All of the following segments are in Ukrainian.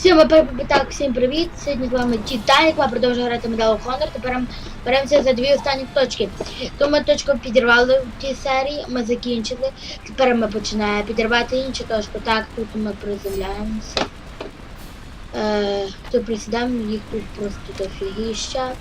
Всім так, всім привіт! Сьогодні з вами Титанік, ми продовжуємо грати Medal of Honor. Тепер ми беремося за дві останні точки. То ми точку підірвали в тій серії, ми закінчили. Тепер ми починаємо підірвати іншу точку. Так, тут ми приземляємося. Е, то присідаємо, їх тут просто дофігіща.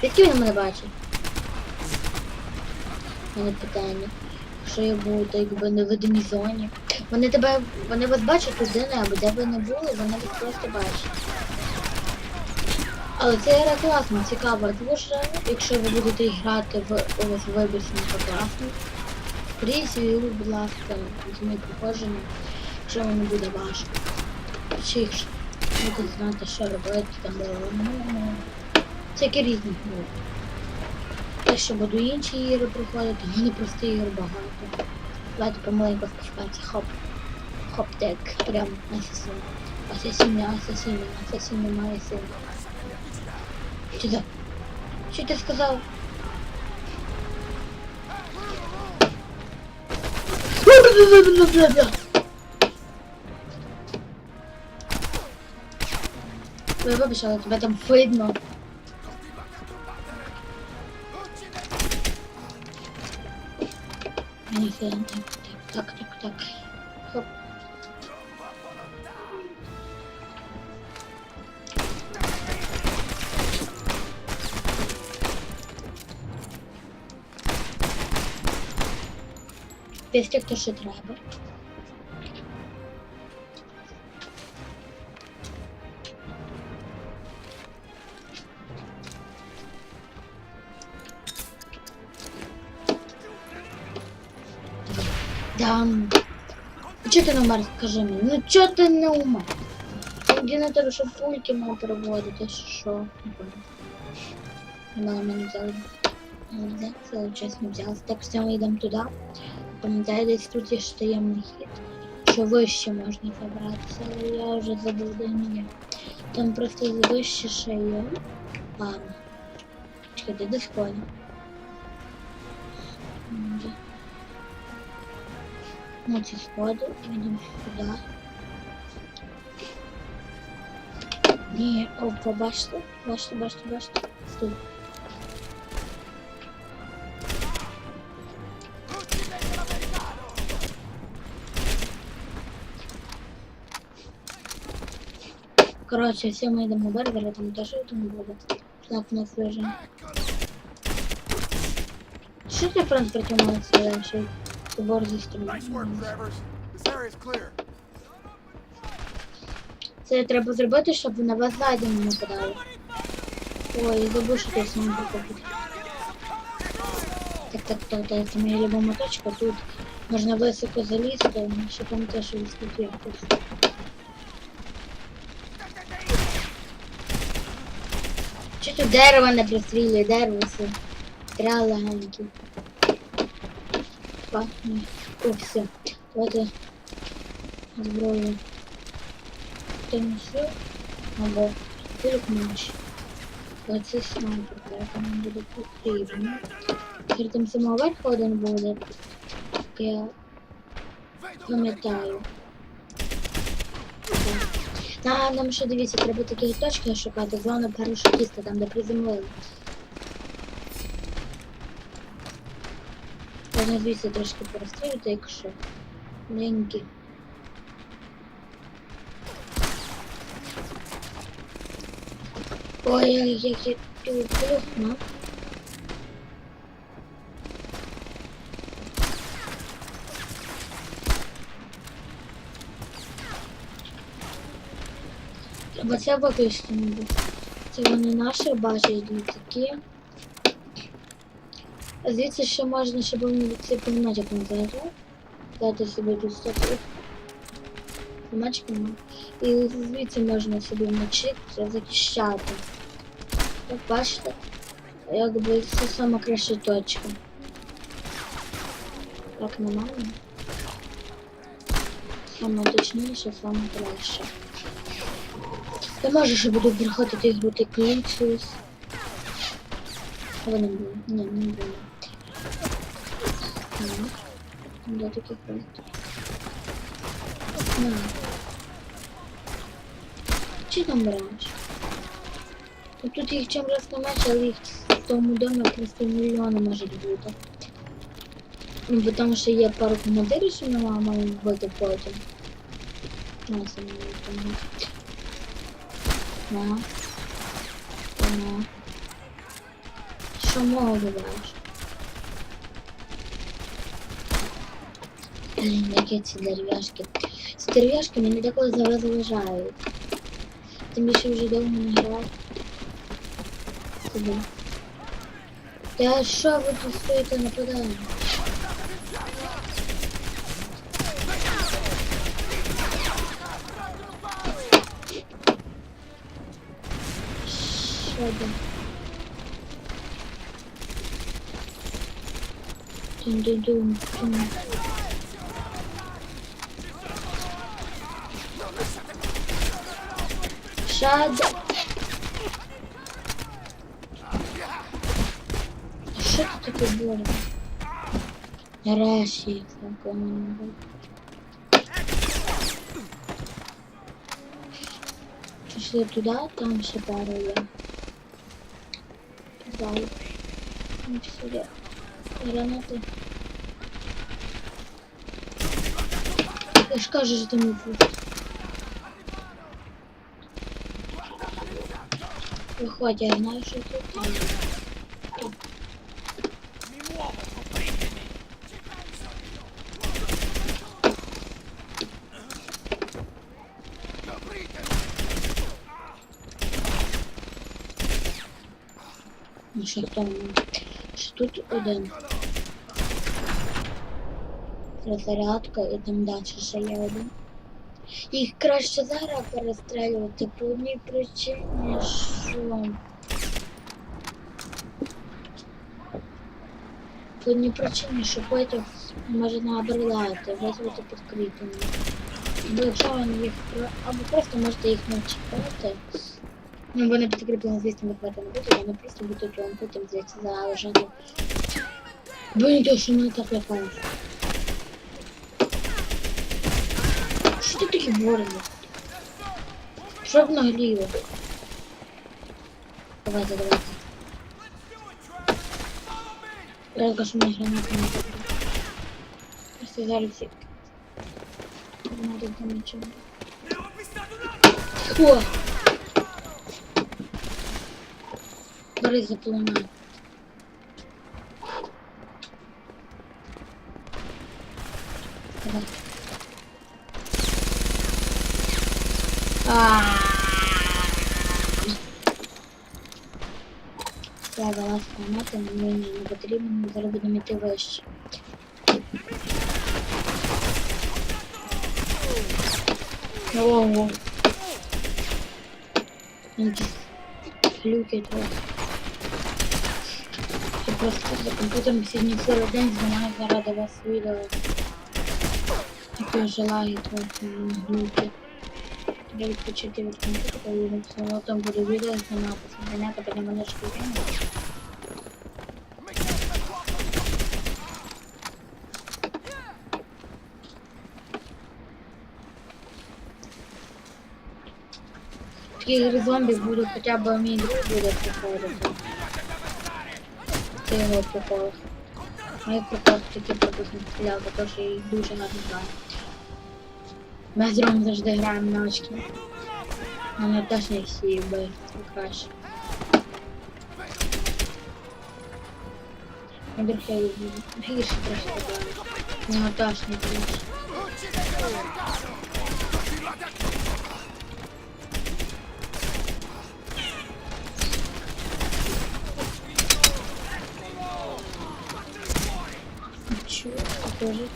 Звідки він мене бачить? У мене питання. Якщо я буду якби не видимій зоні. Вони тебе, вони вас бачать де-небудь, де ви не були, вони вас просто бачать. Але це гра класно, цікаво. Дуже, якщо ви будете грати в у вас вибір класно. Свою, будь ласка, візьміть проходження, якщо вам не буде важко. Чи якщо будете знати, що робити, там ну, ну, всякі різні ну. Те, що буду інші ігри проходити, в мене просто ігор багато. Давайте помаленьку спускатися. Хоп. Хоп, так, прям асасин. Асасин, асасин, асасин немає сина. Що це? Що ти сказав? Ви вибач, але тебе там видно. Мені фільм, так, так, так, так, так. Хоп. Після то, що треба. Чого ти не умер, скажи мені? Ну чого ти не умер? Где на тебе, щоб пульки мав переводити, що? Не понял. Мало мене взяли. Не взяли. Так, все, ми йдемо туди. Пам'ятаю, десь тут є ще таємний хід. Що вище можна забратися, але я вже забув, де він. Там просто вище ще є. Ладно. Чекайте, де сходи? М, де? на ці сходи і йдемо сюди. Ні, опа, бачите? Бачите, бачите, бачите? Тут. Коротше, всі ми йдемо берегера, там теж там буде. Знак у нас лежить. Що ти фронт притягнув ще Побор зі clear. Це треба зробити, щоб на вас ззаді не нападали. Ой, я забув, що ти з ним. Так, так, так, так, це моя любима точка. Тут можна високо залізти, щоб там теж якось. Чи тут дерево не пристрілює, дерево все. Стріляли легенькі. Пахне. О, все. Давайте зброю. Тенісу або пілкнуч. Оце снайпер, яка нам буде потрібна. Тепер там самого верху один буде. Я пам'ятаю. Нам ще дивіться, треба такі точки шукати. Зона парашутіста, там де приземлили. Можна звідси трошки порозстрілювати, якщо. Маленькі. Ой, як я тут плюхну. Бо це виключно не буде. Це вони наші бачать такі. Звідси ще можна, щоб вони цей пулеметик не зайшли. Дати собі тут стати. Пулеметик нема. І звідси можна собі вночі захищати. Як бачите, якби це сама краща точка. Так нормально. Саме точніше, саме краще. Я можу, що буду приходити ігру Клінцюс. Або не було. Ні, не було. Де таких проєктів? Нема. Чи там? Ну, тут їх чим раз не менше, але їх в тому домі просто мільйони може бути. Ну, там ще є пару командирів, що ми маємо вбити потім. Ну, це не. На. На. Що мого вибираєш? Які ці дерев'яшки. Ці дерев'яшки мені деколи заважають. Тим більше вже довго не грав. Собі. Та що ви тут стоїте нападаємо? Що де? Дун-дун-дун. Дун. Шад. Що тут таке було? Нарешті законно. Пішли туди, там ще пара є. Далі. Ну, сюди. Гранати. Я ж кажу, що там не буде. Виходь, я знаю, що тут там. Ну що мене? Що тут один. Розрядка і там далі ще є один. Їх краще зараз перестрелювати по одній причині, що по одній причині, що потім може набридати, визвати підкріплення. Бо якщо вони їх або просто можете їх не чекати. Ну, вони підкріплені, звісно, виходити не будуть, вони просто будуть вам потім звідси залежати. Бо нічого, що мене так лякаєш. Що ти такі ворги? Що б нагліло? Давайте, давайте. Я кажу, мені гранати не потрібно. Просто зараз всі. Надо там нічого. О! Бери заплуна. Давай. Дала мені не потрібно, зараз будемо вище. Ого. Якісь Глюки. Я просто за комп'ютером сьогодні цілий день знімаю заради вас відео. Таке желаю трохи глюки. Треба відпочити від комп'ютера і там буде відео зніматися. Зайняти потім мене шкірину. Таких зомбі буде хоча б мій друг буде приходити. Це його прикол. Мої прикол такі пропусні стріляв, тому що їх дуже знаю. Ми з Ромом завжди граємо на очки. Мене теж не всі би краще. Їх гірше трошки граю. У нього теж не гірше. görecek.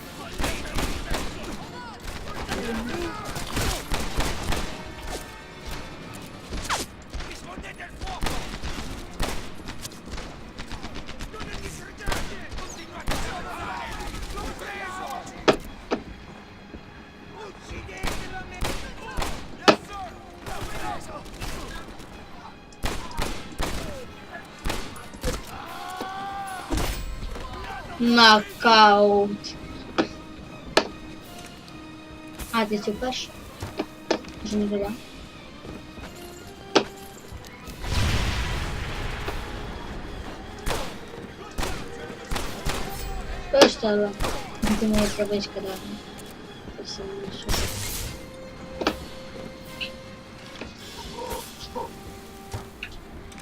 Нокаут. А, ты тюкаешь? Уже не зря. Что ж тогда? Думаю, пробовать когда совсем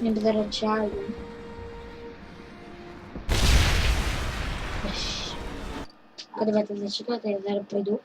не Не подрочаю. А давайте зачекати, я зараз прийду.